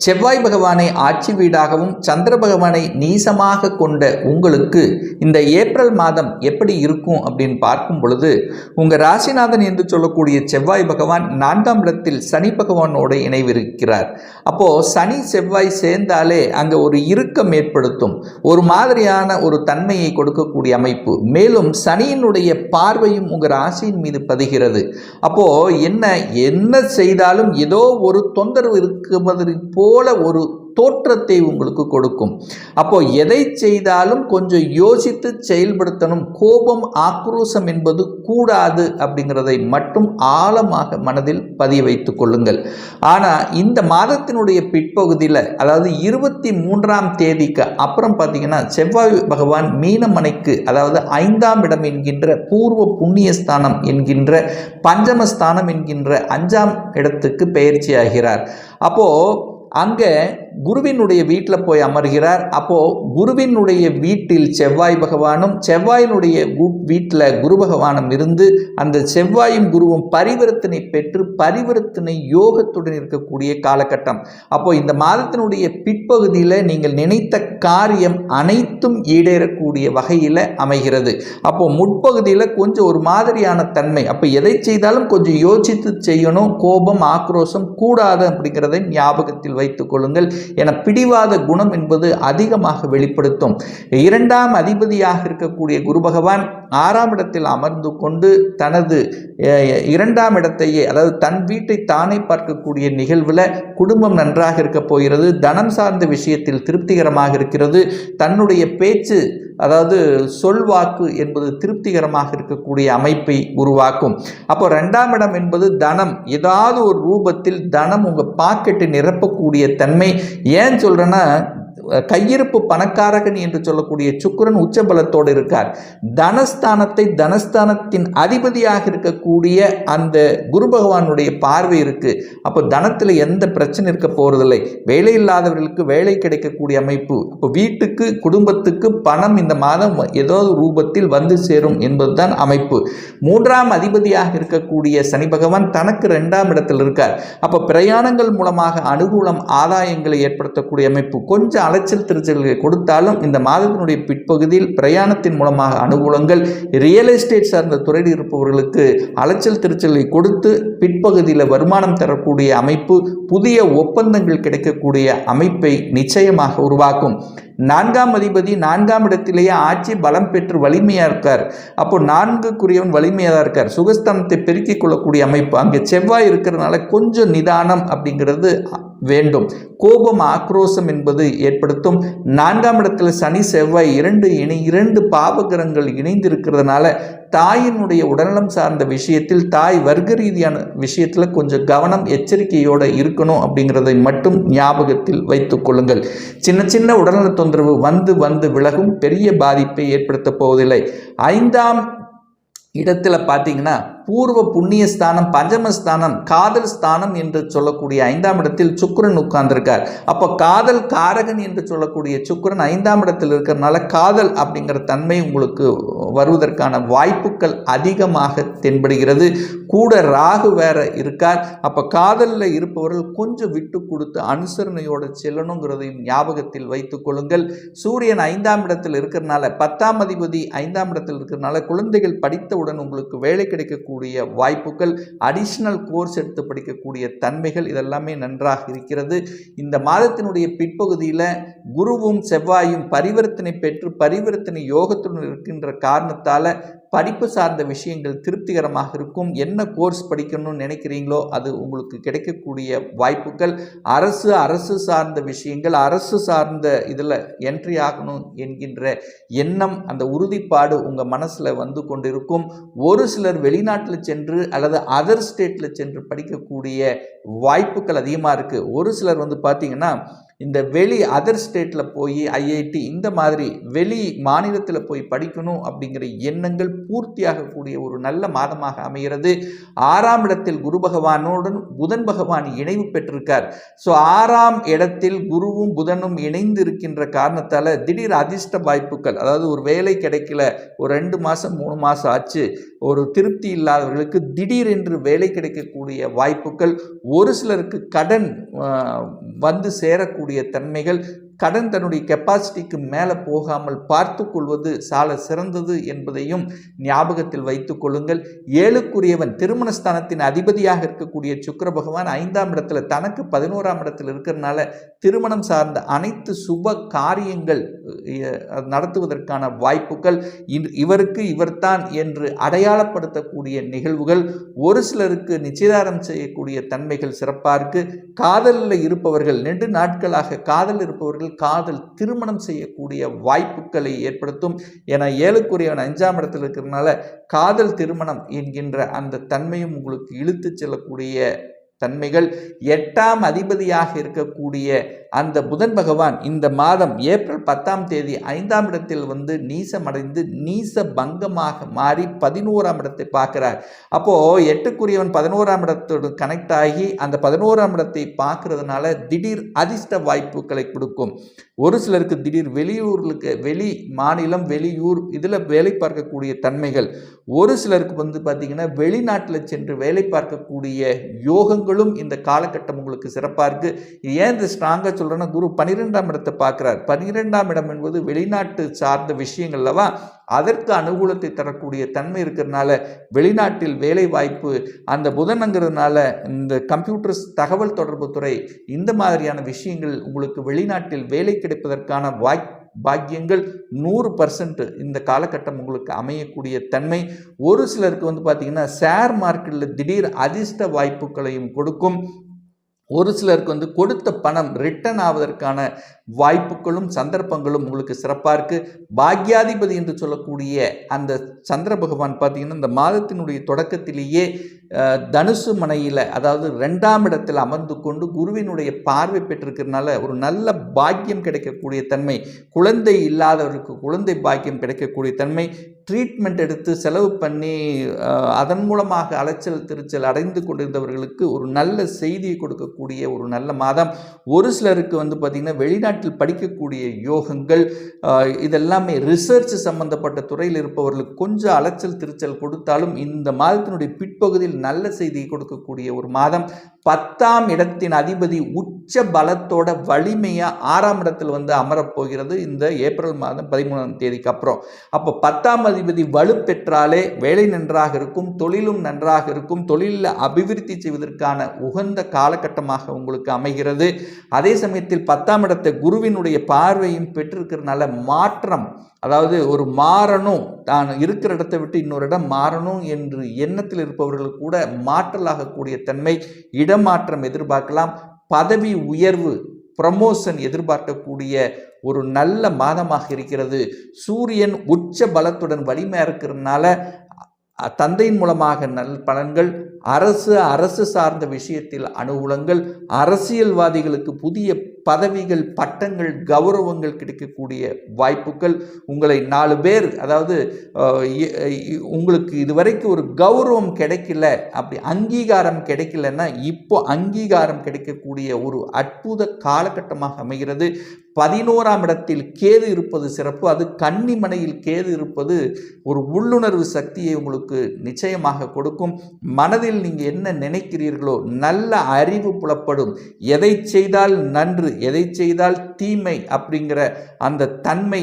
செவ்வாய் பகவானை ஆட்சி வீடாகவும் சந்திர பகவானை நீசமாக கொண்ட உங்களுக்கு இந்த ஏப்ரல் மாதம் எப்படி இருக்கும் அப்படின்னு பார்க்கும் பொழுது உங்கள் ராசிநாதன் என்று சொல்லக்கூடிய செவ்வாய் பகவான் நான்காம் இடத்தில் சனி பகவானோடு இணைவிருக்கிறார். அப்போது சனி செவ்வாய் சேர்ந்தாலே அங்கே ஒரு இறுக்கம் ஏற்படுத்தும். ஒரு மாதிரியான ஒரு தன்மையை கொடுக்கக்கூடிய அமைப்பு. மேலும் சனியினுடைய பார்வையும் உங்கள் ராசியின் மீது பதிகிறது. அப்போது என்ன என்ன செய்தாலும் ஏதோ ஒரு தொந்தரவு இருக்குவது போல ஒரு தோற்றத்தை உங்களுக்கு கொடுக்கும். அப்போ எதை செய்தாலும் கொஞ்சம் யோசித்து செயல்படுத்தணும். கோபம் ஆக்ரோஷம் என்பது கூடாது அப்படிங்கிறதை மட்டும் ஆழமாக மனதில் பதிய வைத்துக் கொள்ளுங்கள். ஆனால் இந்த மாதத்தினுடைய பிற்பகுதியில் அதாவது இருபத்தி மூன்றாம் தேதிக்கு அப்புறம் பார்த்தீங்கன்னா செவ்வாய் பகவான் மீனமனைக்கு அதாவது ஐந்தாம் இடம் என்கின்ற பூர்வ புண்ணியஸ்தானம் என்கின்ற பஞ்சமஸ்தானம் என்கின்ற அஞ்சாம் இடத்துக்கு பயிற்சியாகிறார் அப்போது அங்கே குருவினுடைய வீட்டில் போய் அமர்கிறார். அப்போது குருவினுடைய வீட்டில் செவ்வாய் பகவானும் செவ்வாயினுடைய வீட்டில் குரு பகவானும் இருந்து அந்த செவ்வாயும் குருவும் பரிவர்த்தனை பெற்று பரிவர்த்தனை யோகத்துடன் இருக்கக்கூடிய காலகட்டம். அப்போது இந்த மாதத்தினுடைய பிற்பகுதியில் நீங்கள் நினைத்த காரியம் அனைத்தும் ஈடேறக்கூடிய வகையில் அமைகிறது. அப்போது முற்பகுதியில் கொஞ்சம் ஒரு மாதிரியான தன்மை. அப்போ எதை செய்தாலும் கொஞ்சம் யோசித்து செய்யணும். கோபம் ஆக்ரோஷம் கூடாது அப்படிங்கிறதை ஞாபகத்தில் வை வைத்துக் கொள்ளுங்கள் என பிடிவாத குணம் என்பது அதிகமாக வெளிப்படுத்தும். இரண்டாம் அதிபதியாக இருக்கக்கூடிய குரு பகவான் ஆறாம் இடத்தில் அமர்ந்து கொண்டு தனது இரண்டாம் இடத்தையே அதாவது தன் வீட்டை தானே பார்க்கக்கூடிய நிகழ்வில் குடும்பம் நன்றாக இருக்க போகிறது. தனம் சார்ந்த விஷயத்தில் திருப்திகரமாக இருக்கிறது. தன்னுடைய பேச்சு அதாவது சொல்வாக்கு என்பது திருப்திகரமாக இருக்கக்கூடிய அமைப்பை உருவாக்கும். அப்போ ரெண்டாம் இடம் என்பது தனம். ஏதாவது ஒரு ரூபத்தில் தனம் உங்கள் பாக்கெட்டை நிரப்பக்கூடிய தன்மை. ஏன் சொல்கிறேன்னா கையிருப்பு பணக்காரகன் என்று சொல்லக்கூடிய சுக்கிரன் உச்சபலத்தோடு இருக்கார். தனஸ்தானத்தை தனஸ்தானத்தின் அதிபதியாக இருக்கக்கூடிய அந்த குரு பகவானுடைய பார்வை இருக்கு. அப்போ தனத்தில் எந்த பிரச்சனை இருக்க போறதில்லை. வேலை இல்லாதவர்களுக்கு வேலை கிடைக்கக்கூடிய அமைப்பு. அப்போ வீட்டுக்கு குடும்பத்துக்கு பணம் இந்த மாதம் ஏதோ ரூபத்தில் வந்து சேரும் என்பதுதான் அமைப்பு. மூன்றாம் அதிபதியாக இருக்கக்கூடிய சனி பகவான் தனக்கு ரெண்டாம் இடத்தில் இருக்கார். அப்போ பிரயாணங்கள் மூலமாக அனுகூலம் ஆதாயங்களை ஏற்படுத்தக்கூடிய அமைப்பு. கொஞ்சம் அலைச்சல் திருச்சல்களை கொடுத்தாலும் இந்த மாதத்தினுடைய பிற்பகுதியில் பிரயாணத்தின் மூலமாக அனுகூலங்கள் ரியல் எஸ்டேட் சார்ந்த துறையில் இருப்பவர்களுக்கு அலைச்சல் திருச்சலை கொடுத்து பிற்பகுதியில் வருமானம் தரக்கூடிய அமைப்பு புதிய ஒப்பந்தங்கள் கிடைக்கக்கூடிய அமைப்பை நிச்சயமாக உருவாக்கும். நான்காம் அதிபதி நான்காம் இடத்திலேயே ஆட்சி பலம் பெற்று வலிமையாக இருக்கார். அப்போ நான்குக்குரியவன் வலிமையாக தான் இருக்கார். சுகஸ்தானத்தை பெருக்கிக் கொள்ளக்கூடிய அமைப்பு அங்கே செவ்வாய் இருக்கிறதுனால கொஞ்சம் நிதானம் அப்படிங்கிறது வேண்டும். கோபம் ஆக்ரோஷம் என்பது ஏற்படுத்தும். நான்காம் இடத்துல சனி செவ்வாய் இரண்டு இணை இரண்டு பாவகிரகங்கள் இணைந்து இருக்கிறதுனால தாயினுடைய உடல்நலம் சார்ந்த விஷயத்தில் தாய் வர்க்க ரீதியான விஷயத்தில் கொஞ்சம் கவனம் எச்சரிக்கையோடு இருக்கணும் அப்படிங்கிறதை மட்டும் ஞாபகத்தில் வைத்துக் கொள்ளுங்கள். சின்ன சின்ன உடல்நல தொந்தரவு வந்து வந்து விலகும். பெரிய பாதிப்பை ஏற்படுத்தப் போவதில்லை. ஐந்தாம் இடத்துல பார்த்தீங்கன்னா பூர்வ புண்ணிய ஸ்தானம் பஞ்சமஸ்தானம் காதல் ஸ்தானம் என்று சொல்லக்கூடிய ஐந்தாம் இடத்தில் சுக்கரன் உட்கார்ந்திருக்கார். அப்போ காதல் காரகன் என்று சொல்லக்கூடிய சுக்கிரன் ஐந்தாம் இடத்தில் இருக்கிறதுனால காதல் அப்படிங்கிற தன்மை உங்களுக்கு வருவதற்கான வாய்ப்புகள் அதிகமாக தென்படுகிறது. கூட ராகு வேற இருக்கார். அப்போ காதலில் இருப்பவர்கள் கொஞ்சம் விட்டு கொடுத்து அனுசரணையோடு செல்லணுங்கிறதையும் ஞாபகத்தில் வைத்துக் கொள்ளுங்கள். சூரியன் ஐந்தாம் இடத்தில் இருக்கிறனால பத்தாம் அதிபதி ஐந்தாம் இடத்தில் இருக்கிறனால குழந்தைகள் படித்தவுடன் உங்களுக்கு வேலை கிடைக்கக்கூடிய வாய்ப்புகள் அடிஷ்னல் கோர்ஸ் எடுத்து படிக்கக்கூடிய தன்மைகள் இதெல்லாமே நன்றாக இருக்கிறது. இந்த மாதத்தினுடைய பிற்பகுதியில் குருவும் செவ்வாயும் பரிவர்த்தனை பெற்று பரிவர்த்தனை யோகத்துடன் இருக்கின்ற காரணத்தால் படிப்பு சார்ந்த விஷயங்கள் திருப்திகரமாக இருக்கும். என்ன கோர்ஸ் படிக்கணும்னு நினைக்கிறீங்களோ அது உங்களுக்கு கிடைக்கக்கூடிய வாய்ப்புகள். அரசு அரசு சார்ந்த விஷயங்கள் அரசு சார்ந்த இதில் என்ட்ரி ஆகணும் என்கின்ற எண்ணம் அந்த உறுதிப்பாடு உங்கள் மனசில் வந்து கொண்டிருக்கும். ஒரு சிலர் வெளிநாட்டில் சென்று அல்லது அதர் ஸ்டேட்டில் சென்று படிக்கக்கூடிய வாய்ப்புகள் அதிகமாக இருக்குது ஒரு சிலர் வந்து பார்த்திங்கன்னா இந்த வெளி அதர் ஸ்டேட்டில் போய் ஐஐடி இந்த மாதிரி வெளி மாநிலத்தில் போய் படிக்கணும் அப்படிங்கிற எண்ணங்கள் பூர்த்தியாகக்கூடிய ஒரு நல்ல மாதமாக அமைகிறது. ஆறாம் இடத்தில் குரு பகவானுடன் புதன் பகவான் இணைவு பெற்றிருக்கார். ஸோ ஆறாம் இடத்தில் குருவும் புதனும் இணைந்து இருக்கின்ற காரணத்தால் திடீர் அதிர்ஷ்ட வாய்ப்புகள் அதாவது ஒரு வேலை கிடைக்கல ஒரு ரெண்டு மாதம் மூணு மாதம் ஆச்சு ஒரு திருப்தி இல்லாதவர்களுக்கு திடீரென்று வேலை கிடைக்கக்கூடிய வாய்ப்புகள் ஒரு சிலருக்கு கடன் வந்து சேரக்கூடிய தன்மைகள் கடன் தன்னுடைய கெப்பாசிட்டிக்கு மேலே போகாமல் பார்த்து கொள்வது சால சிறந்தது என்பதையும் ஞாபகத்தில் வைத்துக் கொள்ளுங்கள். ஏழுக்குரியவன் திருமணஸ்தானத்தின் அதிபதியாக இருக்கக்கூடிய சுக்கர பகவான் ஐந்தாம் இடத்துல தனக்கு பதினோராம் இடத்தில் இருக்கிறனால திருமணம் சார்ந்த அனைத்து சுப காரியங்கள் நடத்துவதற்கான வாய்ப்புகள் இவருக்கு இவர்தான் என்று அடையாளப்படுத்தக்கூடிய நிகழ்வுகள் ஒரு சிலருக்கு நிச்சயதாரம் செய்யக்கூடிய தன்மைகள் சிறப்பாக இருக்கு. காதலில் இருப்பவர்கள் நெடு நாட்களாக காதல் இருப்பவர்கள் காதல் திருமணம் செய்யக்கூடிய வாய்ப்புகளை ஏற்படுத்தும். என ஏழுக்குரியவன் அஞ்சாம் இடத்தில் இருக்கிறதுனால காதல் திருமணம் என்கின்ற அந்த தன்மையும் உங்களுக்கு இழுத்துச் செல்லக்கூடிய தன்மைகள். எட்டாம் அதிபதியாக இருக்கக்கூடிய அந்த புதன் பகவான் இந்த மாதம் ஏப்ரல் பத்தாம் தேதி ஐந்தாம் இடத்தில் வந்து நீசமடைந்து நீச பங்கமாக மாறி பதினோராம் இடத்தை பார்க்கிறார். அப்போது எட்டுக்குரியவன் பதினோராம் இடத்தோடு கனெக்ட் ஆகி அந்த பதினோராம் இடத்தை பார்க்கறதுனால திடீர் அதிர்ஷ்ட வாய்ப்புகளை கொடுக்கும். ஒரு சிலருக்கு திடீர் வெளியூர்களுக்கு வெளி மாநிலம் வெளியூர் இதில் வேலை பார்க்கக்கூடிய தன்மைகள். ஒரு சிலருக்கு வந்து பார்த்திங்கன்னா வெளிநாட்டில் சென்று வேலை பார்க்கக்கூடிய யோகங்களும் இந்த காலகட்டம் உங்களுக்கு சிறப்பாக இருக்குது ஏன் இந்த ஸ்ட்ராங்காக சொல்கிறேன்னா குரு பன்னிரெண்டாம் இடத்தை பார்க்குறார். பன்னிரெண்டாம் இடம் என்பது வெளிநாட்டு சார்ந்த விஷயங்கள்லவா அதற்கு அனுகூலத்தை தரக்கூடிய தன்மை இருக்கிறதுனால வெளிநாட்டில் வேலை வாய்ப்பு அந்த புதனங்கிறதுனால இந்த கம்ப்யூட்டர்ஸ் தகவல் தொடர்பு துறை இந்த மாதிரியான விஷயங்கள் உங்களுக்கு வெளிநாட்டில் வேலை கிடைப்பதற்கான வாய் பாக்கியங்கள் நூறு பர்சன்ட் இந்த காலகட்டம் உங்களுக்கு அமையக்கூடிய தன்மை. ஒரு சிலருக்கு வந்து பார்த்திங்கன்னா ஷேர் மார்க்கெட்டில் திடீர் அதிர்ஷ்ட வாய்ப்புகளையும் கொடுக்கும். ஒரு சிலருக்கு வந்து கொடுத்த பணம் ரிட்டர்ன் ஆவதற்கான வாய்ப்புகளும் சந்தர்ப்பங்களும் உங்களுக்கு சிறப்பாக இருக்குது பாக்யாதிபதி என்று சொல்லக்கூடிய அந்த சந்திர பகவான் பார்த்தீங்கன்னா இந்த மாதத்தினுடைய தொடக்கத்திலேயே தனுசு மனையில் அதாவது ரெண்டாம் இடத்தில் அமர்ந்து கொண்டு குருவினுடைய பார்வை பெற்றிருக்கிறதுனால ஒரு நல்ல பாக்கியம் கிடைக்கக்கூடிய தன்மை குழந்தை இல்லாதவருக்கு குழந்தை பாக்கியம் கிடைக்கக்கூடிய தன்மை ட்ரீட்மெண்ட் எடுத்து செலவு பண்ணி அதன் மூலமாக அலைச்சல் திருச்சல் அடைந்து கொண்டிருந்தவர்களுக்கு ஒரு நல்ல செய்தியை கொடுக்கக்கூடிய ஒரு நல்ல மாதம். ஒரு சிலருக்கு வந்து பார்த்திங்கன்னா வெளிநாட்டில் படிக்கக்கூடிய யோகங்கள் இதெல்லாமே ரிசர்ச் சம்பந்தப்பட்ட துறையில் இருப்பவர்களுக்கு கொஞ்சம் அலைச்சல் திருச்சல் கொடுத்தாலும் இந்த மாதத்தினுடைய பிற்பகுதியில் நல்ல செய்தியை கொடுக்கக்கூடிய ஒரு மாதம் பத்தாம் இடத்தின் அதிபதி உச்ச பலத்தோட வலிமையாக ஆறாம் இடத்தில் வந்து அமரப்போகிறது இந்த ஏப்ரல் மாதம் பதிமூணாம் தேதிக்கு அப்புறம். அப்போ பத்தாம் அதிபதி வலுப்பெற்றாலே வேலை நன்றாக இருக்கும் தொழிலும் நன்றாக இருக்கும் தொழிலில் அபிவிருத்தி செய்வதற்கான உகந்த காலகட்டமாக உங்களுக்கு அமைகிறது. அதே சமயத்தில் பத்தாம் இடத்தை குருவினுடைய பார்வையும் பெற்றிருக்கிறதுனால மாற்றம் அதாவது ஒரு மாறணும் தான் இருக்கிற இடத்தை விட்டு இன்னொரு இடம் மாறணும் என்று எண்ணத்தில் இருப்பவர்கள் கூட மாற்றலாகக்கூடிய தன்மை இடம் இடமாற்றம் எதிர்பார்க்கலாம். பதவி உயர்வு ப்ரமோஷன் எதிர்பார்க்கக்கூடிய ஒரு நல்ல மாதமாக இருக்கிறது. சூரியன் உச்ச பலத்துடன் வலிமையாக இருக்கிறதுனால தந்தையின் மூலமாக நல் பலன்கள் அரசு அரசு சார்ந்த விஷயத்தில் அனுகூலங்கள் அரசியல்வாதிகளுக்கு புதிய பதவிகள் பட்டங்கள் கௌரவங்கள் கிடைக்கக்கூடிய வாய்ப்புகள். உங்களை நாலு பேர் அதாவது உங்களுக்கு இதுவரைக்கும் ஒரு கௌரவம் கிடைக்கல அப்படி அங்கீகாரம் கிடைக்கலன்னா இப்போ அங்கீகாரம் கிடைக்கக்கூடிய ஒரு அற்புத காலகட்டமாக அமைகிறது. பதினோராம் இடத்தில் கேது இருப்பது சிறப்பு. அது கன்னிமனையில் கேது இருப்பது ஒரு உள்ளுணர்வு சக்தியை உங்களுக்கு நிச்சயமாக கொடுக்கும். மனதில் நீங்கள் என்ன நினைக்கிறீர்களோ நல்ல அறிவு புலப்படும். எதை செய்தால் நன்று எதை செய்தால் தீமை அப்படிங்கிற அந்த தன்மை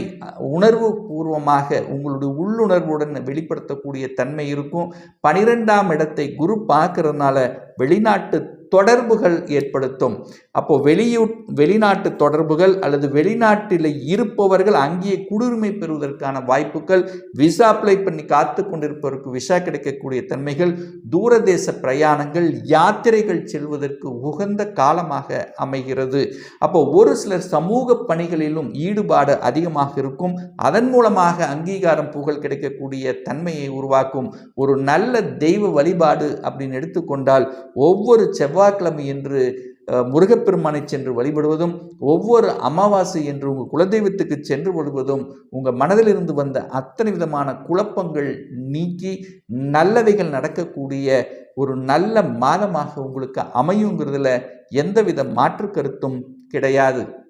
உணர்வு பூர்வமாக உங்களுடைய உள்ளுணர்வுடன் வெளிப்படுத்தக்கூடிய தன்மை இருக்கும். பனிரெண்டாம் இடத்தை குரு பார்க்கறதுனால வெளிநாட்டு தொடர்புகள் ஏற்படுத்தும். அப்போ வெளியூ வெளிநாட்டு தொடர்புகள் அல்லது வெளிநாட்டில் இருப்பவர்கள் அங்கேயே குடியுரிமை பெறுவதற்கான வாய்ப்புகள் விசா அப்ளை பண்ணி காத்து கொண்டிருப்பவருக்கு விசா கிடைக்கக்கூடிய தன்மைகள் தூரதேச பிரயாணங்கள் யாத்திரைகள் செல்வதற்கு உகந்த காலமாக அமைகிறது. அப்போ ஒரு சிலர் சமூக பணிகளிலும் ஈடுபாடு அதிகமாக இருக்கும். அதன் மூலமாக அங்கீகாரம் புகழ் கிடைக்கக்கூடிய தன்மையை உருவாக்கும். ஒரு நல்ல தெய்வ வழிபாடு அப்படின்னு எடுத்துக்கொண்டால் ஒவ்வொரு செவ்வாய்க்கிழமை என்று முருகப்பெருமானை சென்று வழிபடுவதும் ஒவ்வொரு அமாவாசை என்று உங்கள் குலதெய்வத்துக்கு சென்று வருவதும் உங்கள் மனதிலிருந்து வந்த அத்தனை விதமான குழப்பங்கள் நீக்கி நல்லவைகள் நடக்கக்கூடிய ஒரு நல்ல மாதமாக உங்களுக்கு அமையுங்கிறதுல எந்தவித மாற்று கருத்தும் கிடையாது.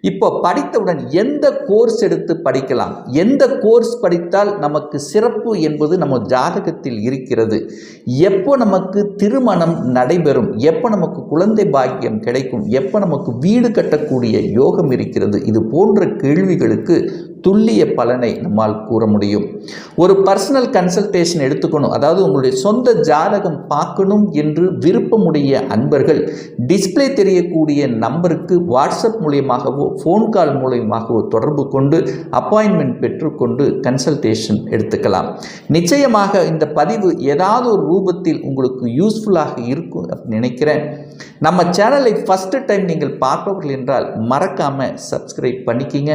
இப்போ படித்தவுடன் எந்த கோர்ஸ் எடுத்து படிக்கலாம்? எந்த கோர்ஸ் படித்தால் நமக்கு சிறப்பு என்பது நம்ம ஜாதகத்தில் இருக்கிறது. எப்போ நமக்கு திருமணம் நடைபெறும்? எப்போ நமக்கு குழந்தை பாக்கியம் கிடைக்கும்? எப்போ நமக்கு வீடு கட்டக்கூடிய யோகம் இருக்கிறது? இது போன்ற கேள்விகளுக்கு துல்லிய பலனை நம்மால் கூற முடியும். ஒரு பர்சனல் கன்சல்டேஷன் எடுத்துக்கணும். அதாவது உங்களுடைய சொந்த ஜாதகம் பார்க்கணும் என்று விருப்பமுடைய அன்பர்கள் டிஸ்பிளே தெரியக்கூடிய நம்பருக்கு வாட்ஸ்அப் மூலியமாகவோ ஃபோன் கால் மூலியமாகவோ தொடர்பு கொண்டு அப்பாயின்மெண்ட் பெற்றுக்கொண்டு கன்சல்டேஷன் எடுத்துக்கலாம். நிச்சயமாக இந்த பதிவு ஏதாவது ஒரு ரூபத்தில் உங்களுக்கு யூஸ்ஃபுல்லாக இருக்கும் அப்படின்னு நினைக்கிறேன். நம்ம சேனலை ஃபஸ்ட்டு டைம் நீங்கள் பார்ப்பவர்கள் என்றால் மறக்காமல் சப்ஸ்கிரைப் பண்ணிக்கிங்க.